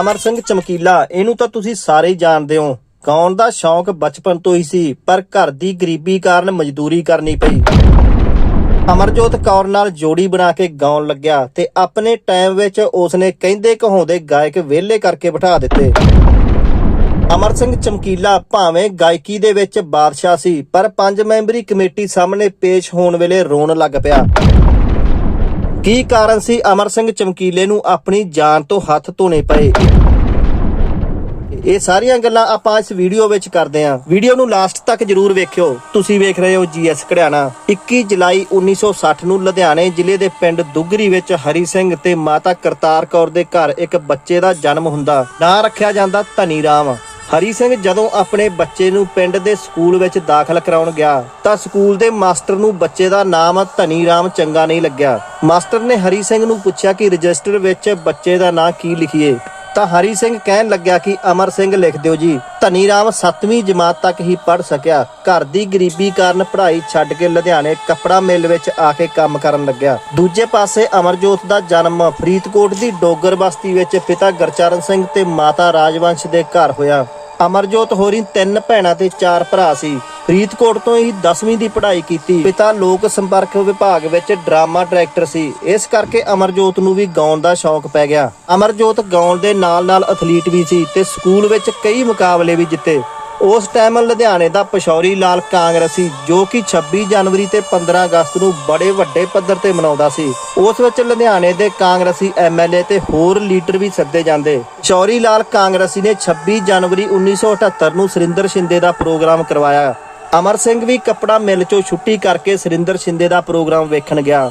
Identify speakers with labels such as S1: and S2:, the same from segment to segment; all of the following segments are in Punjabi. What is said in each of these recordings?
S1: ਅਮਰ ਸਿੰਘ ਚਮਕੀਲਾ, ਇਹਨੂੰ ਤਾਂ ਤੁਸੀਂ ਸਾਰੇ ਹੀ ਜਾਣਦੇ ਹੋ। ਗਾਉਣ ਦਾ ਸ਼ੌਂਕ ਬਚਪਨ ਤੋਂ ਹੀ ਸੀ, ਪਰ ਘਰ ਦੀ ਗਰੀਬੀ ਕਾਰਨ ਮਜ਼ਦੂਰੀ ਕਰਨੀ ਪਈ। ਅਮਰਜੋਤ ਕੌਰ ਨਾਲ ਜੋੜੀ ਬਣਾ ਕੇ ਗਾਉਣ ਲੱਗਿਆ ਤੇ ਆਪਣੇ ਟਾਈਮ ਵਿੱਚ ਉਸਨੇ ਕਹਿੰਦੇ ਕਹਾਉਂਦੇ ਗਾਇਕ ਵਿਹਲੇ ਕਰਕੇ ਬਿਠਾ ਦਿੱਤੇ। ਅਮਰ ਸਿੰਘ ਚਮਕੀਲਾ ਭਾਵੇਂ ਗਾਇਕੀ ਦੇ ਵਿੱਚ ਬਾਦਸ਼ਾਹ ਸੀ, ਪਰ ਪੰਜ ਮੈਂਬਰੀ ਕਮੇਟੀ ਸਾਹਮਣੇ ਪੇਸ਼ ਹੋਣ ਵੇਲੇ ਰੋਣ ਲੱਗ ਪਿਆ। ਕੀ ਕਾਰਨ ਸੀ? ਅਮਰ ਸਿੰਘ ਚਮਕੀਲੇ ਨੂੰ ਆਪਣੀ ਜਾਨ ਤੋਂ ਹੱਥ ਧੋਣੇ ਪਏ। ਇਹ ਸਾਰੀਆਂ ਗੱਲਾਂ ਆਪਾਂ ਇਸ ਵੀਡੀਓ ਵਿੱਚ ਕਰਦੇ ਹਾਂ ਵੀਡੀਓ ਨੂੰ ਲਾਸਟ ਤੱਕ ਜਰੂਰ ਵੇਖਿਓ। ਤੁਸੀਂ ਵੇਖ ਰਹੇ ਹੋ ਜੀਐਸ ਘੜਿਆਣਾ। 21 ਜੁਲਾਈ 1960 ਨੂੰ ਲੁਧਿਆਣੇ ਜ਼ਿਲ੍ਹੇ ਦੇ ਪਿੰਡ ਦੁੱਗਰੀ ਵਿੱਚ ਹਰੀ ਸਿੰਘ ਤੇ ਮਾਤਾ ਕਰਤਾਰ ਕੌਰ ਦੇ ਘਰ ਇੱਕ ਬੱਚੇ ਦਾ ਜਨਮ ਹੁੰਦਾ। ਨਾਂ ਰੱਖਿਆ ਜਾਂਦਾ ਧਨੀ ਰਾਮ। ਹਰੀ ਸਿੰਘ ਜਦੋਂ ਆਪਣੇ ਬੱਚੇ ਨੂੰ ਪਿੰਡ ਦੇ ਸਕੂਲ ਵਿੱਚ ਦਾਖਲ ਕਰਾਉਣ ਗਿਆ, ਤਾਂ ਸਕੂਲ ਦੇ ਮਾਸਟਰ ਨੂੰ ਬੱਚੇ ਦਾ ਨਾਮ ਧਨੀ ਰਾਮ ਚੰਗਾ ਨਹੀਂ ਲੱਗਿਆ। ਮਾਸਟਰ ਨੇ ਹਰੀ ਸਿੰਘ ਨੂੰ ਪੁੱਛਿਆ ਕਿ ਰਜਿਸਟਰ ਵਿੱਚ ਬੱਚੇ ਦਾ ਨਾਂ ਕੀ ਲਿਖੀਏ। ਤਾਂ ਹਰੀ ਸਿੰਘ ਕਹਿਣ ਲੱਗਿਆ ਕਿ ਅਮਰ ਸਿੰਘ ਲਿਖ ਦਿਓ ਜੀ। ਧਨੀ ਰਾਮ 7ਵੀਂ ਜਮਾਤ ਤੱਕ ਹੀ ਪੜ ਸਕਿਆ। ਘਰ ਦੀ ਗਰੀਬੀ ਕਾਰਨ ਪੜ੍ਹਾਈ ਛੱਡ ਕੇ ਲੁਧਿਆਣੇ ਕੱਪੜਾ ਮਿੱਲ ਵਿੱਚ ਆ ਕੇ ਕੰਮ ਕਰਨ ਲੱਗਿਆ। ਦੂਜੇ ਪਾਸੇ ਅਮਰਜੋਤ ਦਾ ਜਨਮ ਫਰੀਦਕੋਟ ਦੀ ਡੋਗਰ ਬਸਤੀ ਵਿੱਚ ਪਿਤਾ ਗੁਰਚਰਨ ਸਿੰਘ ਤੇ ਮਾਤਾ ਰਾਜਵੰਸ਼ ਦੇ ਘਰ ਹੋਇਆ। ਅਮਰਜੋਤ ਹੋਰੀ ਤਿੰਨ ਭੈਣਾਂ ਤੇ ਚਾਰ ਭਰਾ ਸੀ। ਫਰੀਦਕੋਟ ਤੋਂ ਹੀ 10ਵੀਂ ਦੀ ਪੜ੍ਹਾਈ ਕੀਤੀ। ਪਿਤਾ ਲੋਕ ਸੰਪਰਕ ਵਿਭਾਗ ਵਿੱਚ ਡਰਾਮਾ ਡਾਇਰੈਕਟਰ ਸੀ। ਇਸ ਕਰਕੇ ਅਮਰਜੋਤ ਨੂੰ ਵੀ ਗਾਉਣ ਦਾ ਸ਼ੌਕ ਪੈ ਗਿਆ। ਅਮਰਜੋਤ ਗਾਉਣ ਦੇ ਨਾਲ-ਨਾਲ ਐਥਲੀਟ ਵੀ ਸੀ ਤੇ ਸਕੂਲ ਵਿੱਚ ਕਈ ਮੁਕਾਬਲੇ ਵੀ ਜਿੱਤੇ। ਉਸ ਟਾਈਮ ਲੁਧਿਆਣੇ ਦਾ ਪਸ਼ੌਰੀ ਲਾਲ ਕਾਂਗਰਸੀ, ਜੋ ਕਿ 26 ਜਨਵਰੀ ਤੇ 15 ਅਗਸਤ ਨੂੰ ਬੜੇ ਵੱਡੇ ਪੱਧਰ ਤੇ ਮਨਾਉਂਦਾ ਸੀ। ਉਸ ਵਿੱਚ ਲੁਧਿਆਣੇ ਦੇ ਕਾਂਗਰਸੀ ਐਮਐਲਏ ਤੇ ਹੋਰ ਲੀਡਰ ਵੀ ਸੱਦੇ ਜਾਂਦੇ। ਚੌਰੀ ਲਾਲ ਕਾਂਗਰਸੀ ਨੇ 26 ਜਨਵਰੀ 1978 ਨੂੰ ਸੁਰਿੰਦਰ ਸ਼ਿੰਦੇ ਦਾ ਪ੍ਰੋਗਰਾਮ ਕਰਵਾਇਆ। ਅਮਰ ਸਿੰਘ ਵੀ ਕੱਪੜਾ ਮਿਲ ਚੋਂ ਛੁੱਟੀ ਕਰਕੇ ਸੁਰਿੰਦਰ ਸ਼ਿੰਦੇ ਦਾ ਪ੍ਰੋਗਰਾਮ ਵੇਖਣ ਗਿਆ।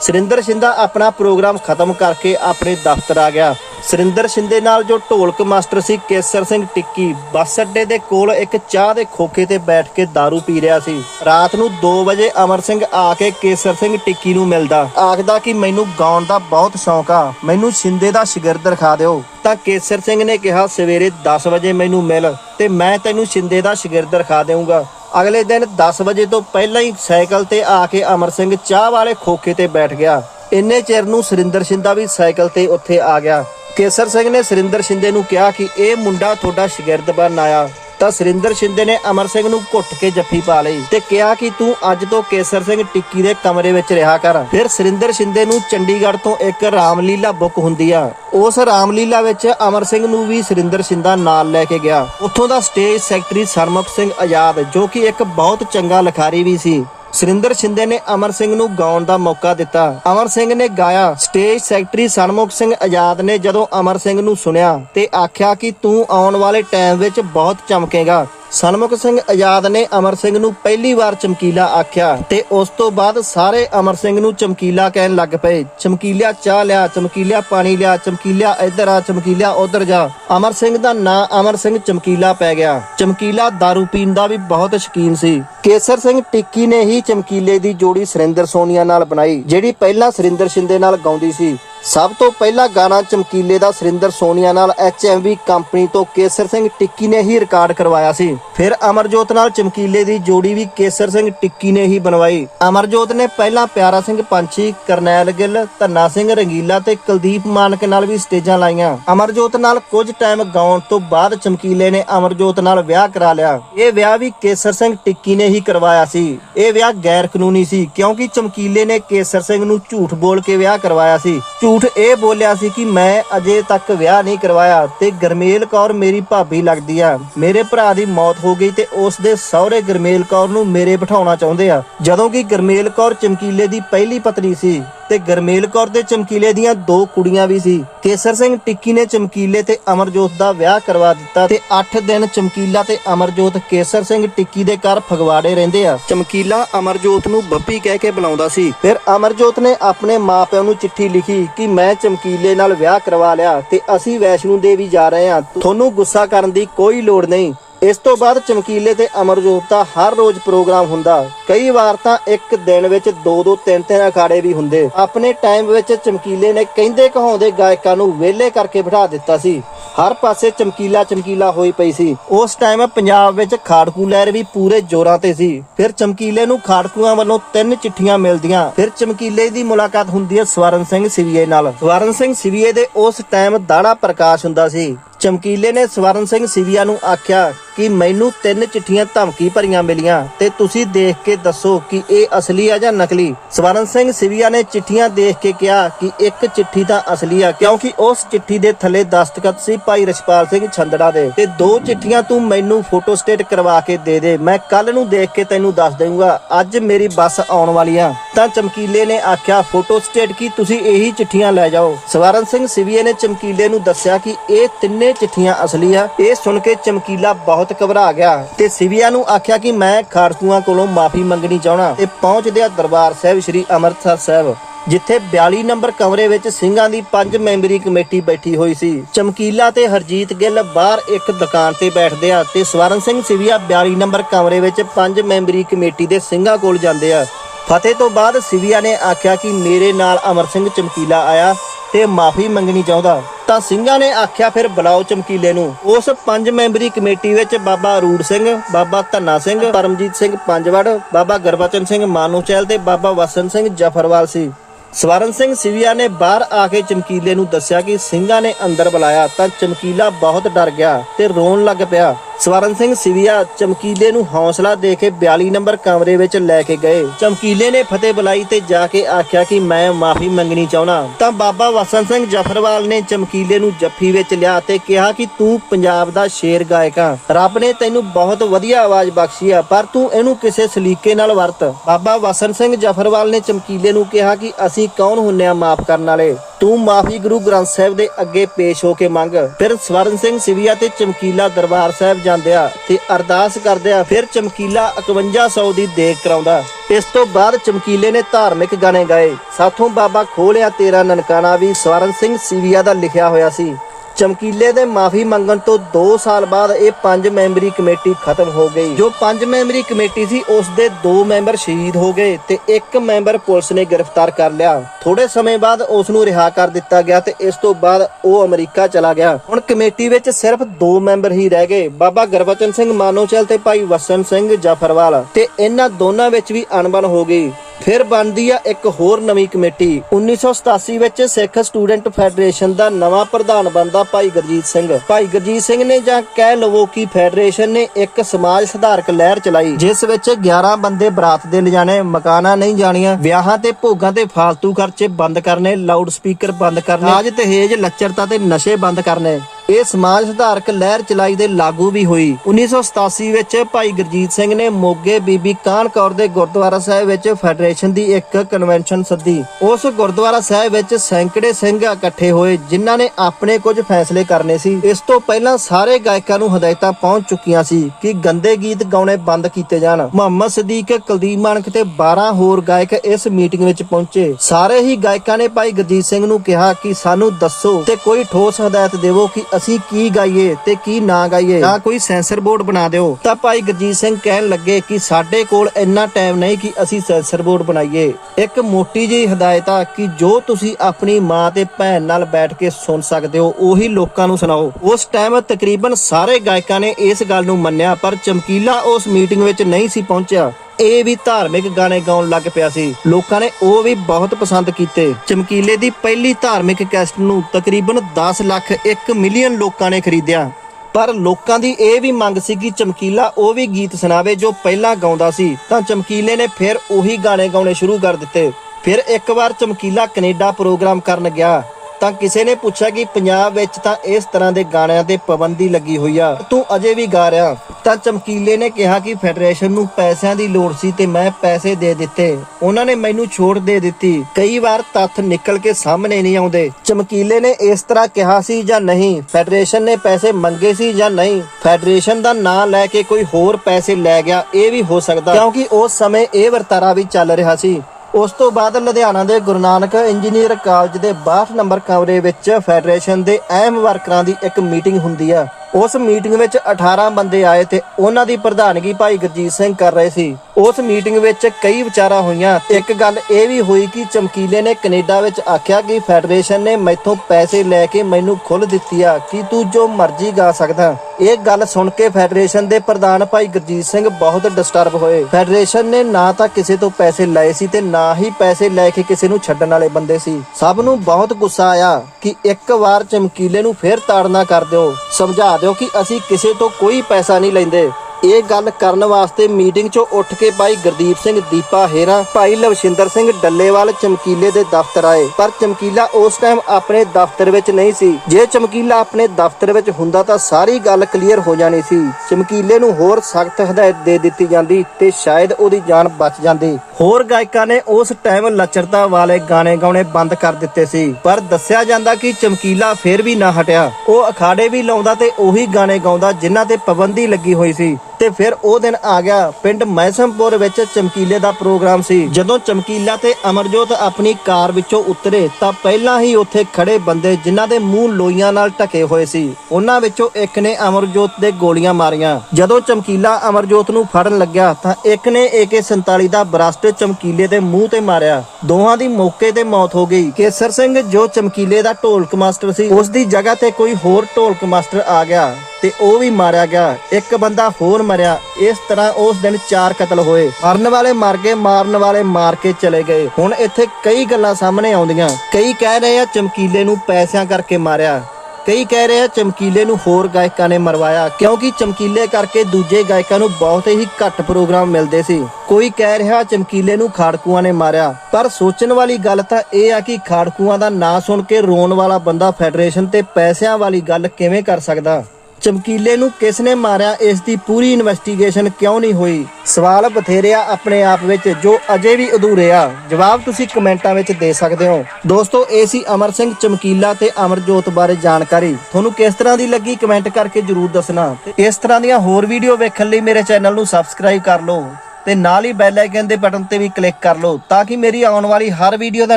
S1: ਸੁਰਿੰਦਰ ਸ਼ਿੰਦਾ ਆਪਣਾ ਪ੍ਰੋਗਰਾਮ ਖਤਮ ਕਰਕੇ ਆਪਣੇ ਦਫ਼ਤਰ ਆ ਗਿਆ। ਸੁਰਿੰਦਰ ਸ਼ਿੰਦੇ ਨਾਲ ਜੋ ਢੋਲਕ ਮਾਸਟਰ ਸੀ ਕੇਸਰ ਸਿੰਘ ਟਿੱਕੀ, ਬੱਸ ਅੱਡੇ ਦੇ ਕੋਲ ਇੱਕ ਚਾਹ ਦੇ ਖੋਖੇ ਤੇ ਬੈਠ ਕੇ दारू ਪੀ ਰਿਹਾ ਸੀ। ਰਾਤ ਨੂੰ 2 ਵਜੇ ਅਮਰ ਸਿੰਘ ਆ ਕੇ ਕੇਸਰ ਸਿੰਘ ਟਿੱਕੀ ਨੂੰ ਮਿਲਦਾ। ਆਖਦਾ ਕਿ ਮੈਨੂੰ ਗਾਉਣ ਦਾ ਬਹੁਤ ਸ਼ੌਂਕ ਆ। ਮੈਨੂੰ ਸ਼ਿੰਦੇ ਦਾ ਸ਼ਾਗਿਰਦ ਰਖਾ ਦਿਓ। ਤਾਂ ਕੇਸਰ ਸਿੰਘ ਨੇ ਕਿਹਾ, ਸਵੇਰੇ 10 ਵਜੇ ਮੈਨੂੰ ਮਿਲ ਤੇ ਮੈਂ ਤੈਨੂੰ ਸ਼ਿੰਦੇ ਦਾ ਸ਼ਾਗਿਰਦ ਰਖਾ ਦੇਵਾਂਗਾ ਅਗਲੇ ਦਿਨ 10 ਵਜੇ ਤੋਂ ਪਹਿਲਾਂ ਹੀ ਸਾਈਕਲ ਤੇ ਆ ਕੇ ਅਮਰ ਸਿੰਘ ਚਾਹ ਵਾਲੇ ਖੋਖੇ ਤੇ ਬੈਠ ਗਿਆ। ਇੰਨੇ ਚਿਰ ਨੂੰ ਸੁਰਿੰਦਰ ਸ਼ਿੰਦਾ ਵੀ ਸਾਈਕਲ ਤੇ ਉੱਥੇ ਆ ਗਿਆ। ਕੇਸਰ ਸਿੰਘ ਨੇ ਸੁਰਿੰਦਰ ਸ਼ਿੰਦੇ ਨੂੰ ਕਿਹਾ ਕਿ ਇਹ ਮੁੰਡਾ ਤੁਹਾਡਾ ਸ਼ਾਗਿਰਦ ਬਣ ਆਇਆ। ਤਾਂ ਸੁਰਿੰਦਰ ਸ਼ਿੰਦੇ ਨੇ ਅਮਰ ਸਿੰਘ ਨੂੰ ਘੁੱਟ ਕੇ ਜੱਫੀ ਪਾ ਲਈ ਤੇ ਕਿਹਾ ਕਿ ਤੂੰ ਅੱਜ ਤੋਂ ਕੇਸਰ ਸਿੰਘ ਟਿੱਕੀ ਦੇ ਕਮਰੇ ਵਿੱਚ ਰਿਹਾ ਕਰ। ਫਿਰ ਸੁਰਿੰਦਰ ਸ਼ਿੰਦੇ ਨੂੰ ਚੰਡੀਗੜ੍ਹ ਤੋਂ ਇੱਕ ਰਾਮਲੀਲਾ ਬੁੱਕ ਹੁੰਦੀ ਆ। ਉਸ ਰਾਮਲੀਲਾ ਵਿੱਚ ਅਮਰ ਸਿੰਘ ਨੂੰ ਵੀ ਸੁਰਿੰਦਰ ਸ਼ਿੰਦਾ ਨਾਲ ਲੈ ਕੇ ਗਿਆ। ਉੱਥੋਂ ਦਾ ਸਟੇਜ ਸੈਕਟਰੀ ਸਰਮੁਖ ਸਿੰਘ ਆਜ਼ਾਦ, ਜੋ ਕਿ ਇੱਕ ਬਹੁਤ ਚੰਗਾ ਲਿਖਾਰੀ ਵੀ ਸੀ। ਸੁਰਿੰਦਰ ਸ਼ਿੰਦੇ ਨੇ ਅਮਰ ਸਿੰਘ ਨੂੰ ਗਾਉਣ ਦਾ ਮੌਕਾ ਦਿੱਤਾ। ਅਮਰ ਸਿੰਘ ਨੇ ਗਾਇਆ। ਸਟੇਜ ਸੈਕਟਰੀ ਸਨਮੁਖ ਸਿੰਘ ਆਜ਼ਾਦ ਨੇ ਜਦੋਂ ਅਮਰ ਸਿੰਘ ਨੂੰ ਸੁਣਿਆ ਤੇ ਆਖਿਆ ਕਿ ਤੂੰ ਆਉਣ ਵਾਲੇ ਟਾਈਮ ਵਿੱਚ ਬਹੁਤ ਚਮਕੇਗਾ। ਸਨਮੁਖ ਸਿੰਘ ਆਜ਼ਾਦ ਨੇ ਅਮਰ ਸਿੰਘ ਨੂੰ ਪਹਿਲੀ ਵਾਰ ਚਮਕੀਲਾ ਆਖਿਆ ਤੇ ਉਸ ਤੋਂ ਬਾਅਦ ਸਾਰੇ ਅਮਰ ਸਿੰਘ ਨੂੰ ਚਮਕੀਲਾ ਕਹਿਣ ਲੱਗ ਪਏ। ਚਮਕੀਲਿਆ ਚਾਹ ਲਿਆ, ਚਮਕੀਲਿਆ ਪਾਣੀ ਲਿਆ, ਚਮਕੀਲਿਆ ਇੱਧਰ ਆ, ਚਮਕੀਲਿਆ ਉਧਰ ਜਾ। ਅਮਰ ਸਿੰਘ ਦਾ ਨਾਂ ਅਮਰ ਸਿੰਘ ਚਮਕੀਲਾ ਪੈ ਗਿਆ। ਚਮਕੀਲਾ दारू ਪੀਣ ਦਾ ਵੀ ਬਹੁਤ ਸ਼ੌਕੀਨ ਸੀ। ਕੇਸਰ ਸਿੰਘ ਟਿੱਕੀ ਨੇ ਹੀ ਚਮਕੀਲੇ ਦੀ ਜੋੜੀ ਸੁਰਿੰਦਰ ਸੋਨੀਆ ਨਾਲ ਬਣਾਈ, ਜਿਹੜੀ ਪਹਿਲਾਂ ਸੁਰਿੰਦਰ ਸ਼ਿੰਦੇ ਨਾਲ ਗਾਉਂਦੀ ਸੀ। ਸਭ ਤੋਂ ਪਹਿਲਾ ਗਾਣਾ ਚਮਕੀਲੇ ਦਾ ਸੁਰਿੰਦਰ ਸੋਨੀਆ ਨਾਲ ਐਚਐਮਵੀ ਕੰਪਨੀ ਤੋਂ ਕੇਸਰ ਸਿੰਘ ਟਿੱਕੀ ਨੇ ਹੀ ਰਿਕਾਰਡ ਕਰਵਾਇਆ ਸੀ। ਫਿਰ ਅਮਰਜੋਤ ਨਾਲ ਚਮਕੀਲੇ ਦੀ ਜੋੜੀ ਵੀ ਕੇਸਰ ਸਿੰਘ ਟਿੱਕੀ ਨੇ ਹੀ ਬਣਵਾਈ। ਅਮਰਜੋਤ ਨੇ ਪਹਿਲਾਂ ਪਿਆਰਾ ਸਿੰਘ ਪੰਛੀ ਕਰਨੈਲ ਗਿੱਲ, ਧੰਨਾ ਸਿੰਘ ਰੰਗੀਲਾ ਤੇ ਕੁਲਦੀਪ ਮਾਨਕ ਨਾਲ ਵੀ ਸਟੇਜਾਂ ਲਾਈਆਂ। ਅਮਰਜੋਤ ਨਾਲ ਕੁਝ ਟਾਈਮ ਗਾਉਣ ਤੋਂ ਬਾਅਦ ਚਮਕੀਲੇ ਨੇ ਅਮਰਜੋਤ ਨਾਲ ਵਿਆਹ ਕਰਾ ਲਿਆ। ਇਹ ਵਿਆਹ ਵੀ ਕੇਸਰ ਸਿੰਘ ਟਿੱਕੀ ਨੇ ਹੀ ਕਰਵਾਇਆ ਸੀ। ਇਹ ਵਿਆਹ ਗੈਰ ਕਾਨੂੰਨੀ ਸੀ, ਕਿਉਂਕਿ ਚਮਕੀਲੇ ਨੇ ਕੇਸਰ ਸਿੰਘ ਨੂੰ ਝੂਠ ਬੋਲ ਕੇ ਵਿਆਹ ਕਰਵਾਇਆ ਸੀ। ਝੂਠ ਇਹ ਬੋਲਿਆ ਸੀ ਕਿ ਮੈਂ ਅਜੇ ਤੱਕ ਵਿਆਹ ਨਹੀਂ ਕਰਵਾਇਆ ਤੇ ਗਰਮੇਲ ਕੌਰ ਮੇਰੀ ਭਾਬੀ ਲੱਗਦੀ ਆ। ਮੇਰੇ ਭਰਾ ਦੀ ਮੌਤ ਹੋ ਗਈ ਤੇ ਉਸ ਦੇ ਸਹੁਰੇ ਗਰਮੇਲ ਕੌਰ ਨੂੰ ਮੇਰੇ ਬਿਠਾਉਣਾ ਚਾਹੁੰਦੇ ਆ। ਜਦੋਂ ਕਿ ਗਰਮੇਲ ਕੌਰ ਚਮਕੀਲੇ ਦੀ ਪਹਿਲੀ ਪਤਨੀ ਸੀ ਤੇ ਗਰਮੇਲ ਕੌਰ ਤੇ ਚਮਕੀਲੇ ਦੀਆਂ ਦੋ ਕੁੜੀਆਂ ਵੀ ਸੀ। ਕੇਸਰ ਸਿੰਘ ਟਿੱਕੀ ਨੇ ਚਮਕੀਲੇ ਤੇ ਅਮਰਜੋਤ ਦਾ ਵਿਆਹ ਕਰਵਾ ਦਿੱਤਾ ਤੇ 8 ਦਿਨ ਚਮਕੀਲਾ ਤੇ ਅਮਰਜੋਤ ਕੇਸਰ ਸਿੰਘ ਟਿੱਕੀ ਦੇ ਘਰ ਫਗਵਾੜੇ ਰਹਿੰਦੇ ਆ। ਚਮਕੀਲਾ ਅਮਰਜੋਤ ਨੂੰ ਬੱਬੀ ਕਹਿ ਕੇ ਬੁਲਾਉਂਦਾ ਸੀ। ਫਿਰ ਅਮਰਜੋਤ ਨੇ ਆਪਣੇ ਮਾਪਿਆਂ ਨੂੰ ਚਿੱਠੀ ਲਿਖੀ ਕਿ ਮੈਂ ਚਮਕੀਲੇ ਨਾਲ ਵਿਆਹ ਕਰਵਾ ਲਿਆ ਤੇ ਅਸੀਂ ਵੈਸ਼ਨੂ ਦੇਵੀ ਜਾ ਰਹੇ ਹਾਂ। ਤੁਹਾਨੂੰ ਗੁੱਸਾ ਕਰਨ ਦੀ ਕੋਈ ਲੋੜ ਨਹੀਂ। ਇਸ ਤੋਂ ਬਾਅਦ ਚਮਕੀਲੇ ਤੇ ਅਮਰਜੋਤ ਦਾ ਹਰ ਰੋਜ਼ ਪ੍ਰੋਗਰਾਮ ਹੁੰਦਾ। ਕਈ ਵਾਰ ਤਾਂ ਇੱਕ ਦਿਨ ਵਿੱਚ ਦੋ ਦੋ ਤਿੰਨ ਤਿੰਨ ਅਖਾੜੇ ਵੀ ਹੁੰਦੇ। ਆਪਣੇ ਟਾਈਮ ਵਿੱਚ ਚਮਕੀਲੇ ਨੇ ਕਹਿੰਦੇ ਕਹਾਉਂਦੇ ਗਾਇਕਾਂ ਨੂੰ ਵਿਹਲੇ ਕਰਕੇ ਬਿਠਾ ਦਿੱਤਾ ਸੀ। ਹਰ ਪਾਸੇ ਚਮਕੀਲਾ ਚਮਕੀਲਾ ਹੋਈ ਪਈ ਸੀ। ਉਸ ਟਾਈਮ ਪੰਜਾਬ ਵਿੱਚ ਖਾੜਕੂ ਲਹਿਰ ਵੀ ਪੂਰੇ ਜ਼ੋਰਾਂ ਤੇ ਸੀ। ਫਿਰ ਚਮਕੀਲੇ ਨੂੰ ਖਾੜਕੂਆਂ ਵੱਲੋਂ ਤਿੰਨ ਚਿੱਠੀਆਂ ਮਿਲਦੀਆਂ। ਫਿਰ ਚਮਕੀਲੇ ਦੀ ਮੁਲਾਕਾਤ ਹੁੰਦੀ ਹੈ ਸਵਰਨ ਸਿੰਘ ਸਿਵੀਏ ਨਾਲ। ਸਵਰਨ ਸਿੰਘ ਸਿਵੀਏ ਦੇ ਉਸ ਟਾਈਮ ਦਾੜਾ ਪ੍ਰਕਾਸ਼ ਹੁੰਦਾ ਸੀ। ਚਮਕੀਲੇ ਨੇ ਸਵਰਨ ਸਿੰਘ ਸਿਵੀਆ ਨੂੰ ਆਖਿਆ ਕਿ ਮੈਨੂੰ ਤਿੰਨ ਚਿੱਠੀਆਂ ਧਮਕੀ ਭਰੀਆਂ ਮਿਲੀਆਂ ਤੇ ਤੁਸੀਂ ਦੇਖ ਕੇ ਦੱਸੋ ਕਿ ਇਹ ਅਸਲੀ ਆ ਜਾਂ ਨਕਲੀ? ਸਵਰਨ ਸਿੰਘ ਸਿਵੀਆ ਨੇ ਚਿੱਠੀਆਂ ਦੇਖ ਕੇ ਕਿਹਾ ਕਿ ਇੱਕ ਚਿੱਠੀ ਤਾਂ ਅਸਲੀ ਆ ਕਿਉਂਕਿ ਉਸ ਚਿੱਠੀ ਦੇ ਥੱਲੇ ਦਸਤਖਤ ਸੀ ਭਾਈ ਰਛਪਾਲ ਸਿੰਘ ਛੰਦੜਾ ਦੇ ਤੇ ਦੋ ਚਿੱਠੀਆਂ ਤੂੰ ਮੈਨੂੰ ਫੋਟੋ ਸਟੇਟ ਕਰਵਾ ਕੇ ਦੇ ਦੇ, ਮੈਂ ਕੱਲ ਨੂੰ ਦੇਖ ਕੇ ਤੈਨੂੰ ਦੱਸ ਦਊਂਗਾ, ਅੱਜ ਮੇਰੀ ਬੱਸ ਆਉਣ ਵਾਲੀ ਆ ਤਾਂ ਚਮਕੀਲੇ ਨੇ ਆਖਿਆ, ਫੋਟੋ ਸਟੇਟ ਕੀ? ਤੁਸੀਂ ਇਹੀ ਚਿੱਠੀਆਂ ਲੈ ਜਾਓ। ਸਵਰਨ ਸਿੰਘ ਸਿਵੀਏ ਨੇ ਚਮਕੀਲੇ ਨੂੰ ਦੱਸਿਆ ਕਿ ਇਹ ਤਿੰਨੇ ਚਿੱਠੀਆਂ ਅਸਲੀ ਆ। ਇਹ ਸੁਣ ਕੇ ਚਮਕੀਲਾ ਬਹੁਤ ਘਬਰਾ ਗਿਆ ਤੇ ਸਿਵੀਆ ਨੂੰ ਆਖਿਆ ਕਿ ਮੈਂ ਖਾੜਕੂਆਂ ਕੋਲੋਂ ਮਾਫੀ ਮੰਗਣੀ ਚਾਹਣਾ ਤੇ ਪਹੁੰਚਦੇ ਆ ਦਰਬਾਰ ਸਾਹਿਬ ਸ੍ਰੀ ਅੰਮ੍ਰਿਤਸਰ ਸਾਹਿਬ, ਜਿੱਥੇ 42 ਨੰਬਰ ਕਮਰੇ ਵਿੱਚ ਸਿੰਘਾਂ ਦੀ ਪੰਜ ਮੈਂਬਰੀ ਕਮੇਟੀ ਬੈਠੀ ਹੋਈ ਸੀ। ਚਮਕੀਲਾ ਤੇ ਹਰਜੀਤ ਗਿੱਲ ਬਾਹਰ ਇੱਕ ਦੁਕਾਨ ਤੇ ਬੈਠਦੇ ਆ ਤੇ ਸਵਰਨ ਸਿੰਘ ਸਿਵੀਆ 42 ਨੰਬਰ ਕਮਰੇ ਵਿੱਚ ਪੰਜ ਮੈਂਬਰੀ ਕਮੇਟੀ ਦੇ ਸਿੰਘਾਂ ਕੋਲ ਜਾਂਦੇ ਆ। ਫਤਿਹ ਤੋਂ ਬਾਅਦ ਸਿਵੀਆ ਨੇ ਆਖਿਆ ਕਿ ਮੇਰੇ ਨਾਲ ਅਮਰ ਸਿੰਘ ਚਮਕੀਲਾ ਆਇਆ ਤੇ ਮਾਫੀ ਮੰਗਣੀ ਚਾਹੁੰਦਾ। ਤਾਂ ਸਿੰਘਾਂ ਨੇ ਆਖਿਆ ਫਿਰ ਬੁਲਾਓ ਚਮਕੀਲੇ ਨੂੰ। ਉਸ ਪੰਜ ਮੈਂਬਰੀ ਕਮੇਟੀ ਵਿੱਚ ਬਾਬਾ ਰੂੜ ਸਿੰਘ, ਬਾਬਾ ਧੰਨਾ ਸਿੰਘ, ਪਰਮਜੀਤ ਸਿੰਘ ਪੰਜਵੜ, ਬਾਬਾ ਗੁਰਬਚਨ ਸਿੰਘ ਮਾਨੂਚੈਲ ਤੇ ਬਾਬਾ ਵਸਨ ਸਿੰਘ ਜਫਰਵਾਲ ਸੀ। ਸਵਰਨ ਸਿੰਘ ਸਿਵਿਆ ਨੇ ਬਾਹਰ ਆ ਕੇ ਚਮਕੀਲੇ ਨੂੰ ਦੱਸਿਆ ਕਿ ਸਿੰਘਾਂ ਨੇ ਅੰਦਰ ਬੁਲਾਇਆ ਤਾਂ ਚਮਕੀਲਾ ਬਹੁਤ ਡਰ ਗਿਆ ਤੇ ਰੋਣ ਲੱਗ ਪਿਆ। ਸਵਰਨ ਸਿੰਘ ਸਿਵਿਆ ਚਮਕੀਲੇ ਨੂੰ ਹੌਸਲਾ ਦੇ ਕੇ 42 ਨੰਬਰ ਕਮਰੇ ਵਿੱਚ ਲੈ ਕੇ ਗਏ। ਚਮਕੀਲੇ ਨੇ ਫਤਿਹ ਬੁਲਾਈ ਤੇ ਜਾ ਕੇ ਆਖਿਆ ਕਿ ਮੈਂ ਮਾਫੀ ਮੰਗਣੀ ਚਾਹੁੰਦਾ। ਤਾਂ ਬਾਬਾ ਵਸਨ ਸਿੰਘ ਜਫਰਵਾਲ ਨੇ ਚਮਕੀਲੇ ਨੂੰ ਜੱਫੀ ਵਿੱਚ ਲਿਆ ਤੇ ਕਿਹਾ ਕਿ ਤੂੰ ਪੰਜਾਬ ਦਾ ਸ਼ੇਰ ਗਾਇਕ ਆ। ਰੱਬ ਨੇ ਤੈਨੂੰ ਬਹੁਤ ਵਧੀਆ ਆਵਾਜ਼ ਬਖਸ਼ੀ ਆ, ਪਰ ਤੂੰ ਇਹਨੂੰ ਕਿਸੇ ਸਲੀਕੇ ਨਾਲ ਵਰਤ। ਬਾਬਾ ਵਸਨ ਸਿੰਘ ਜਫਰਵਾਲ ਨੇ ਚਮਕੀਲੇ ਨੂੰ ਕਿਹਾ ਕਿ ਅਸੀਂ ਕੌਣ ਹੁੰਨੇ ਆ ਮਾਫ ਕਰਨ ਵਾਲੇ? ਤੂੰ ਮਾਫੀ ਗੁਰੂ ਗ੍ਰੰਥ ਸਾਹਿਬ ਦੇ ਅੱਗੇ ਪੇਸ਼ ਹੋ ਕੇ ਮੰਗ। ਫਿਰ ਸਵਰਨ ਸਿੰਘ ਸਿਵਿਆ ਤੇ ਚਮਕੀਲਾ ਦਰਬਾਰ ਸਾਹਿਬ ਜਾਂਦੇ ਤੇ ਅਰਦਾਸ ਕਰਦੇ ਫਿਰ ਚਮਕੀਲਾ 5100 ਦੀ ਦੇਖ ਕਰਾਉਂਦਾ। ਇਸ ਤੋਂ ਬਾਅਦ ਚਮਕੀਲੇ ਨੇ ਧਾਰਮਿਕ ਗਾਣੇ ਗਾਏ। ਸਾਥੋਂ ਬਾਬਾ ਖੋਲਿਆ ਤੇਰਾ ਨਨਕਾਣਾ ਵੀ ਸਵਰਨ ਸਿੰਘ ਸਿਵਿਆ ਦਾ ਲਿਖਿਆ ਹੋਇਆ ਸੀ। ਚਮਕੀਲੇ ਦੇ ਮਾਫੀ ਮੰਗਣ ਤੋਂ 2 ਸਾਲ ਬਾਅਦ ਇਹ ਪੰਜ ਮੈਂਬਰੀ ਕਮੇਟੀ ਖਤਮ ਹੋ ਗਈ। ਜੋ ਪੰਜ ਮੈਂਬਰੀ ਕਮੇਟੀ ਸੀ, ਉਸ ਦੇ 2 ਮੈਂਬਰ ਸ਼ਹੀਦ ਹੋ ਗਏ ਤੇ ਇੱਕ ਮੈਂਬਰ ਪੁਲਿਸ ਨੇ ਗ੍ਰਿਫਤਾਰ ਕਰ ਲਿਆ। ਥੋੜੇ ਸਮੇਂ ਬਾਅਦ ਉਸ ਨੂੰ ਰਿਹਾ ਕਰ ਦਿੱਤਾ ਗਿਆ ਤੇ ਇਸ ਤੋਂ ਬਾਅਦ ਉਹ ਅਮਰੀਕਾ ਚਲਾ ਗਿਆ। ਹੁਣ ਕਮੇਟੀ ਵਿੱਚ ਸਿਰਫ 2 ਮੈਂਬਰ ਹੀ ਰਹਿ ਗਏ, ਬਾਬਾ ਗੁਰਬਚਨ ਸਿੰਘ ਮਾਨੋਚਲ ਤੇ ਭਾਈ ਵਸਨ ਸਿੰਘ ਜਾਫਰਵਾਲ ਤੇ ਇਹਨਾਂ ਦੋਨਾਂ ਵਿੱਚ ਵੀ ਅਣਬਣ ਹੋ ਗਈ। ਫਿਰ ਬਣਦੀ ਆ ਇੱਕ ਹੋਰ ਨਵੀਂ ਕਮੇਟੀ। 1987 ਵਿੱਚ ਸਿੱਖ ਸਟੂਡੈਂਟ ਫੈਡਰੇਸ਼ਨ ਦਾ ਨਵਾਂ ਪ੍ਰਧਾਨ ਬਣਦਾ ਭਾਈ ਗੁਰਜੀਤ ਸਿੰਘ। ਭਾਈ ਗੁਰਜੀਤ ਸਿੰਘ ਨੇ ਜਾਂ ਕਹਿ ਲਵੋ ਕਿ ਫੈਡਰੇਸ਼ਨ ਨੇ ਇੱਕ ਸਮਾਜ ਸੁਧਾਰਕ ਲਹਿਰ ਚਲਾਈ, ਜਿਸ ਵਿੱਚ 11 ਬੰਦੇ ਬਰਾਤ ਦੇ ਲਿਜਾਣੇ, ਮਕਾਨਾਂ ਨਹੀਂ ਜਾਣੀਆਂ, ਵਿਆਹਾਂ ਤੇ ਭੋਗਾਂ ਤੇ ਫਾਲਤੂ ਖਰਚੇ ਬੰਦ ਕਰਨੇ, ਲਾਊਡ ਸਪੀਕਰ ਬੰਦ ਕਰਨੇ ਆਜ ਤਹੇਜ ਲੱਚਰਤਾ ਤੇ ਨਸ਼ੇ ਬੰਦ ਕਰਨੇ। ਇਹ ਸਮਾਜ ਸੁਧਾਰਕ ਲਹਿਰ ਚਲਾਈ ਦੇ ਲਾਗੂ ਵੀ ਹੋਈ। 1987 ਵਿੱਚ ਭਾਈ ਗੁਰਜੀਤ ਸਿੰਘ ਨੇ ਮੋਗੇ ਬੀਬੀ ਕਾਹਨ ਕੌਰ ਦੇ ਗੁਰਦੁਆਰਾ ਸਾਹਿਬ ਵਿੱਚ ਫੈਡਰੇਸ਼ਨ ਦੀ ਇੱਕ ਕਨਵੈਨਸ਼ਨ ਸੱਦੀ। ਉਸ ਗੁਰਦੁਆਰਾ ਸਾਹਿਬ ਵਿੱਚ ਸੈਂਕੜੇ ਸਿੰਘ ਇਕੱਠੇ ਹੋਏ, ਜਿਨ੍ਹਾਂ ਨੇ ਆਪਣੇ ਕੁਝ ਫੈਸਲੇ ਕਰਨੇ ਸੀ। ਇਸ ਤੋਂ ਪਹਿਲਾਂ ਸਾਰੇ ਗਾਇਕਾਂ ਨੂੰ ਹਦਾਇਤਾਂ ਪਹੁੰਚ ਚੁੱਕੀਆਂ ਸੀ ਕਿ ਗੰਦੇ ਗੀਤ ਗਾਉਣੇ ਬੰਦ ਕੀਤੇ ਜਾਣ। ਮੁਹੰਮਦ ਸਦੀਕ, ਕੁਲਦੀਪ ਮਾਨਕ ਤੇ 12 ਹੋਰ ਗਾਇਕ ਇਸ ਮੀਟਿੰਗ ਵਿੱਚ ਪਹੁੰਚੇ। ਸਾਰੇ ਹੀ ਗਾਇਕਾਂ ਨੇ ਭਾਈ ਗੁਰਜੀਤ ਸਿੰਘ ਨੂੰ ਕਿਹਾ ਕਿ ਸਾਨੂੰ ਦੱਸੋ ਤੇ ਕੋਈ ਠੋਸ ਹਦਾਇਤ ਦੇਵੋ ਕਿ ਅਸੀਂ ਕੀ ਗਾਈਏ ਤੇ ਕੀ ਨਾ ਗਾਈਏ? ਜਾਂ ਕੋਈ ਸੈਂਸਰ ਬੋਰਡ ਬਣਾ ਦਿਓ। ਤਾਂ ਭਾਈ ਗੁਰਜੀਤ ਸਿੰਘ ਕਹਿਣ ਲੱਗੇ ਕਿ ਸਾਡੇ ਕੋਲ ਇੰਨਾ ਟਾਈਮ ਨਹੀਂ ਕਿ ਅਸੀਂ ਸੈਂਸਰ ਬੋਰਡ ਬਣਾਈਏ। ਇੱਕ ਮੋਟੀ ਜਿਹੀ ਹਦਾਇਤ ਆ ਕਿ ਜੋ ਤੁਸੀਂ ਆਪਣੀ ਮਾਂ ਤੇ ਭੈਣ ਨਾਲ ਬੈਠ ਕੇ ਸੁਣ ਸਕਦੇ ਹੋ, ਉਹੀ ਲੋਕਾਂ ਨੂੰ ਸੁਣਾਓ। ਉਸ ਟਾਈਮ ਤਕਰੀਬਨ ਸਾਰੇ ਗਾਇਕਾਂ ਨੇ ਇਸ ਗੱਲ ਨੂੰ ਮੰਨਿਆ, ਪਰ ਚਮਕੀਲਾ ਉਸ ਮੀਟਿੰਗ ਵਿੱਚ ਨਹੀਂ ਸੀ ਪਹੁੰਚਿਆ। ਇਹ ਵੀ ਧਾਰਮਿਕ ਗਾਣੇ ਗਾਉਣ ਲੱਗ ਪਿਆ ਸੀ। ਲੋਕਾਂ ਨੇ ਉਹ ਵੀ ਬਹੁਤ ਪਸੰਦ ਕੀਤੇ। ਚਮਕੀਲੇ ਦੀ ਪਹਿਲੀ ਧਾਰਮਿਕ ਕੈਸਟ ਨੂੰ ਤਕਰੀਬਨ 10 ਲੱਖ 1 ਮਿਲੀਅਨ ਲੋਕਾਂ ਨੇ ਖਰੀਦਿਆ। ਪਰ ਲੋਕਾਂ ਦੀ ਇਹ ਵੀ ਮੰਗ ਸੀ ਕਿ ਚਮਕੀਲਾ ਉਹ ਵੀ ਗੀਤ ਸੁਣਾਵੇ ਜੋ ਪਹਿਲਾਂ ਗਾਉਂਦਾ ਸੀ। ਤਾਂ ਚਮਕੀਲੇ ਨੇ ਫਿਰ ਉਹੀ ਗਾਣੇ ਗਾਉਣੇ ਸ਼ੁਰੂ ਕਰ ਦਿੱਤੇ। ਫਿਰ ਇੱਕ ਵਾਰ ਚਮਕੀਲਾ ਕੈਨੇਡਾ ਪ੍ਰੋਗਰਾਮ ਕਰਨ ਗਿਆ। ਤਾਂ ਕਿਸੇ ਨੇ ਪੁੱਛਿਆ ਕਿ ਪੰਜਾਬ ਵਿੱਚ ਤਾਂ ਇਸ ਤਰ੍ਹਾਂ ਦੇ ਗਾਣਿਆਂ ਤੇ ਪਾਬੰਦੀ ਲੱਗੀ ਹੋਈ ਆ। ਤੂੰ ਅਜੇ ਵੀ ਗਾ ਰਿਹਾ। ਤਾਂ ਚਮਕੀਲੇ ਨੇ ਕਿਹਾ ਕਿ ਫੈਡਰੇਸ਼ਨ ਨੂੰ ਪੈਸਿਆਂ ਦੀ ਲੋੜ ਸੀ ਤੇ ਮੈਂ ਪੈਸੇ ਦੇ ਦਿੱਤੇ। ਉਹਨਾਂ ਨੇ ਮੈਨੂੰ ਛੋਟ ਦੇ ਦਿੱਤੀ। ਕਈ ਵਾਰ ਤੱਥ ਨਿਕਲ ਕੇ ਸਾਹਮਣੇ ਨਹੀਂ ਆਉਂਦੇ। ਚਮਕੀਲੇ ਨੇ ਇਸ ਤਰ੍ਹਾਂ ਕਿਹਾ ਸੀ ਜਾਂ ਨਹੀਂ? ਫੈਡਰੇਸ਼ਨ ਨੇ ਪੈਸੇ ਮੰਗੇ ਸੀ ਜਾਂ ਨਹੀਂ? ਫੈਡਰੇਸ਼ਨ ਦਾ ਨਾਂ ਲੈ ਕੇ ਕੋਈ ਹੋਰ ਪੈਸੇ ਲੈ ਗਿਆ, ਇਹ ਵੀ ਹੋ ਸਕਦਾ। ਕਿਉਂਕਿ ਉਸ ਸਮੇਂ ਇਹ ਵਰਤਾਰਾ ਵੀ ਚੱਲ ਰਿਹਾ ਸੀ। ਉਸ ਤੋਂ ਬਾਅਦ ਲੁਧਿਆਣਾ ਦੇ ਗੁਰੂ ਨਾਨਕ ਇੰਜੀਨੀਅਰ ਕਾਲਜ ਦੇ 62 ਨੰਬਰ ਕਮਰੇ ਵਿੱਚ ਫੈਡਰੇਸ਼ਨ ਦੇ ਅਹਿਮ ਵਰਕਰਾਂ ਦੀ ਇੱਕ ਮੀਟਿੰਗ ਹੁੰਦੀ ਆ। ਉਸ ਮੀਟਿੰਗ ਵਿੱਚ 18 ਬੰਦੇ ਆਏ ਤੇ ਉਹਨਾਂ ਦੀ ਪ੍ਰਧਾਨਗੀ ਭਾਈ ਗੁਰਜੀਤ ਸਿੰਘ ਕਰ ਰਹੇ ਸੀ। ਉਸ ਮੀਟਿੰਗ ਵਿੱਚ ਕਈ ਵਿਚਾਰਾਂ ਹੋਈਆਂ। ਇੱਕ ਗੱਲ ਇਹ ਵੀ ਹੋਈ ਕਿ ਚਮਕੀਲੇ ਨੇ ਕੈਨੇਡਾ ਵਿੱਚ ਆਖਿਆ ਕਿ ਫੈਡਰੇਸ਼ਨ ਨੇ ਮੈਥੋਂ ਪੈਸੇ ਲੈ ਕੇ ਮੈਨੂੰ ਖੁੱਲ ਦਿੱਤੀ ਆ। ਕਿ ਤੂੰ ਜੋ ਮਰਜ਼ੀ ਗਾ ਸਕਦਾ। ਇਹ ਗੱਲ ਸੁਣ ਕੇ ਫੈਡਰੇਸ਼ਨ ਦੇ ਪ੍ਰਧਾਨ ਭਾਈ ਗੁਰਜੀਤ ਸਿੰਘ ਬਹੁਤ ਡਿਸਟਰਬ ਹੋਏ। ਫੈਡਰੇਸ਼ਨ ਨੇ ਨਾ ਤਾਂ ਕਿਸੇ ਤੋਂ ਪੈਸੇ ਲਏ ਸੀ ਤੇ ਨਾ ਹੀ ਪੈਸੇ ਲੈ ਕੇ ਕਿਸੇ ਨੂੰ ਛੱਡਣ ਵਾਲੇ ਬੰਦੇ ਸੀ। ਸਭ ਨੂੰ ਬਹੁਤ ਗੁੱਸਾ ਆਇਆ ਕਿ ਇੱਕ ਵਾਰ ਚਮਕੀਲੇ ਨੂੰ ਫੇਰ ਤਾੜਨਾ ਕਰ ਦਿਓ। ਸਮਝਾ ਦਿਓ ਕਿ ਅਸੀਂ ਕਿਸੇ ਤੋਂ ਕੋਈ ਪੈਸਾ ਨਹੀਂ ਲੈਂਦੇ। ਇਹ ਗੱਲ ਕਰਨ ਵਾਸਤੇ ਮੀਟਿੰਗ 'ਚੋਂ ਉੱਠ ਕੇ ਭਾਈ ਗੁਰਦੀਪ ਸਿੰਘ ਦੀਪਾ ਹੇਰਾ, ਭਾਈ ਲਵਸ਼ਿੰਦਰ ਸਿੰਘ ਡੱਲੇਵਾਲ ਚਮਕੀਲੇ ਦੇ ਦਫ਼ਤਰ ਆਏ। ਪਰ ਚਮਕੀਲਾ ਉਸ ਟਾਈਮ ਆਪਣੇ ਦਫ਼ਤਰ ਵਿੱਚ ਨਹੀਂ ਸੀ। ਜੇ ਚਮਕੀਲਾ ਆਪਣੇ ਦਫ਼ਤਰ ਵਿੱਚ ਹੁੰਦਾ ਤਾਂ ਸਾਰੀ ਗੱਲ ਕਲੀਅਰ ਹੋ ਜਾਣੀ ਸੀ। ਚਮਕੀਲੇ ਨੂੰ ਹੋਰ ਸਖਤ ਹਦਾਇਤ ਦੇ ਦਿੱਤੀ ਜਾਂਦੀ ਤੇ ਸ਼ਾਇਦ ਉਹਦੀ ਜਾਨ ਬਚ ਜਾਂਦੀ। ਹੋਰ ਗਾਇਕਾਂ ਨੇ ਉਸ ਟਾਈਮ ਲੱਚਰਤਾ ਵਾਲੇ ਗਾਣੇ ਗਾਉਣੇ ਬੰਦ ਕਰ ਦਿੱਤੇ ਸੀ। ਪਰ ਦੱਸਿਆ ਜਾਂਦਾ ਕਿ ਚਮਕੀਲਾ ਫੇਰ ਵੀ ਨਾ ਹਟਿਆ। ਉਹ ਅਖਾੜੇ ਵੀ ਲਾਉਂਦਾ ਤੇ ਉਹੀ ਗਾਣੇ ਗਾਉਂਦਾ ਜਿਨ੍ਹਾਂ ਤੇ ਪਾਬੰਦੀ ਲੱਗੀ ਹੋਈ ਸੀ। ਤੇ ਫਿਰ ਉਹ ਦਿਨ ਆ ਗਿਆ। ਪਿੰਡ ਮੈਸਮਪੁਰ ਵਿੱਚ ਚਮਕੀਲੇ ਦਾ ਪ੍ਰੋਗਰਾਮ ਸੀ। ਜਦੋਂ ਚਮਕੀਲਾ ਤੇ ਅਮਰਜੋਤ ਆਪਣੀ ਕਾਰ ਵਿੱਚੋਂ ਉਤਰੇ ਤਾਂ ਪਹਿਲਾਂ ਹੀ ਉੱਥੇ ਖੜੇ ਬੰਦੇ ਜਿਨ੍ਹਾਂ ਦੇ ਮੂੰਹ ਲੋਈਆਂ ਨਾਲ ਢਕੇ ਹੋਏ ਸੀ। ਉਹਨਾਂ ਵਿੱਚੋਂ ਇੱਕ ਨੇ ਅਮਰਜੋਤ ਦੇ ਗੋਲੀਆਂ ਮਾਰੀਆਂ। ਜਦੋਂ ਚਮਕੀਲਾ ਅਮਰਜੋਤ ਨੂੰ ਫੜਨ ਲੱਗਿਆ ਤਾਂ ਇੱਕ ਨੇ AK47 ਦਾ ਬਰਸਟ ਚਮਕੀਲੇ ਦੇ ਮੂੰਹ ਤੇ ਮਾਰਿਆ। ਦੋਹਾਂ ਦੀ ਮੌਕੇ ਤੇ ਮੌਤ ਹੋ ਗਈ। ਕੇਸਰ ਸਿੰਘ ਜੋ ਚਮਕੀਲੇ ਦਾ ਢੋਲਕ ਮਾਸਟਰ ਸੀ, ਉਸ ਦੀ ਜਗ੍ਹਾ ਤੇ ਕੋਈ ਹੋਰ ਢੋਲਕ ਮਾਸਟਰ ਆ ਗਿਆ। ਤੇ ਉਹ ਵੀ ਮਾਰਿਆ ਗਿਆ। ਇੱਕ ਬੰਦਾ ਹੋਰ ਮਰਿਆ। ਇਸ ਤਰ੍ਹਾਂ ਉਸ ਦਿਨ ਚਾਰ ਕਤਲ ਹੋਏ। ਮਰਨ ਵਾਲੇ ਮਰ ਗਏ, ਮਾਰਨ ਵਾਲੇ ਮਾਰ ਕੇ ਚਲੇ ਗਏ। ਹੁਣ ਇੱਥੇ ਕਈ ਗੱਲਾਂ ਸਾਹਮਣੇ ਆਉਂਦੀਆਂ। ਕਈ ਕਹਿ ਰਹੇ ਆ ਚਮਕੀਲੇ ਨੂੰ ਪੈਸਿਆਂ ਕਰਕੇ ਮਾਰਿਆ। ਕਈ ਕਹਿ ਰਹੇ ਆ ਚਮਕੀਲੇ ਨੂੰ ਹੋਰ ਗਾਇਕਾਂ ਨੇ ਮਰਵਾਇਆ। ਕਿਉਂਕਿ ਚਮਕੀਲੇ ਕਰਕੇ ਦੂਜੇ ਗਾਇਕਾਂ ਨੂੰ ਬਹੁਤ ਹੀ ਘੱਟ ਪ੍ਰੋਗਰਾਮ ਮਿਲਦੇ ਸੀ। ਕੋਈ ਕਹਿ ਰਿਹਾ ਚਮਕੀਲੇ ਨੂੰ ਖਾੜਕੂਆਂ ਨੇ ਮਾਰਿਆ। ਪਰ ਸੋਚਣ ਵਾਲੀ ਗੱਲ ਤਾਂ ਇਹ ਆ ਕਿ ਖਾੜਕੂਆਂ ਦਾ ਨਾਂ ਸੁਣ ਕੇ ਰੋਣ ਵਾਲਾ ਬੰਦਾ ਫੈਡਰੇਸ਼ਨ ਤੇ ਪੈਸਿਆਂ ਵਾਲੀ ਗੱਲ ਕਿਵੇਂ ਕਰ ਸਕਦਾ? ਚਮਕੀਲੇ ਨੂੰ ਕਿਸ ਨੇ ਮਾਰਿਆ, ਇਸ ਦੀ ਪੂਰੀ ਇਨਵੈਸਟੀਗੇਸ਼ਨ ਕਿਉਂ ਨਹੀਂ ਹੋਈ? ਸਵਾਲ ਬਥੇਰੇ ਆ ਆਪਣੇ ਆਪ ਵਿੱਚ, ਜੋ ਅਜੇ ਵੀ ਅਧੂਰੇ ਆ। ਜਵਾਬ ਤੁਸੀਂ ਕਮੈਂਟਾਂ ਵਿੱਚ ਦੇ ਸਕਦੇ ਹੋ। ਦੋਸਤੋ, ਇਹ ਸੀ ਅਮਰ ਸਿੰਘ ਚਮਕੀਲਾ ਤੇ ਅਮਰਜੋਤ ਬਾਰੇ ਜਾਣਕਾਰੀ। ਤੁਹਾਨੂੰ ਕਿਸ ਤਰ੍ਹਾਂ ਦੀ ਲੱਗੀ ਕਮੈਂਟ ਕਰਕੇ ਜਰੂਰ ਦੱਸਣਾ। ਇਸ ਤਰ੍ਹਾਂ ਦੀਆਂ ਹੋਰ ਵੀਡੀਓ ਵੇਖਣ ਲਈ ਮੇਰੇ ਚੈਨਲ ਨੂੰ ਸਬਸਕ੍ਰਾਈਬ ਕਰ ਲਓ ਤੇ ਨਾਲ ਹੀ ਬੈਲ ਆਈਕਨ ਦੇ ਬਟਨ ਤੇ ਵੀ ਕਲਿੱਕ ਕਰ ਲਓ ਤਾਂ ਕਿ ਮੇਰੀ ਆਉਣ ਵਾਲੀ ਹਰ ਵੀਡੀਓ ਦਾ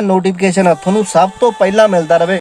S1: ਨੋਟੀਫਿਕੇਸ਼ਨ ਤੁਹਾਨੂੰ ਸਭ ਤੋਂ ਪਹਿਲਾਂ ਮਿਲਦਾ ਰਹੇ।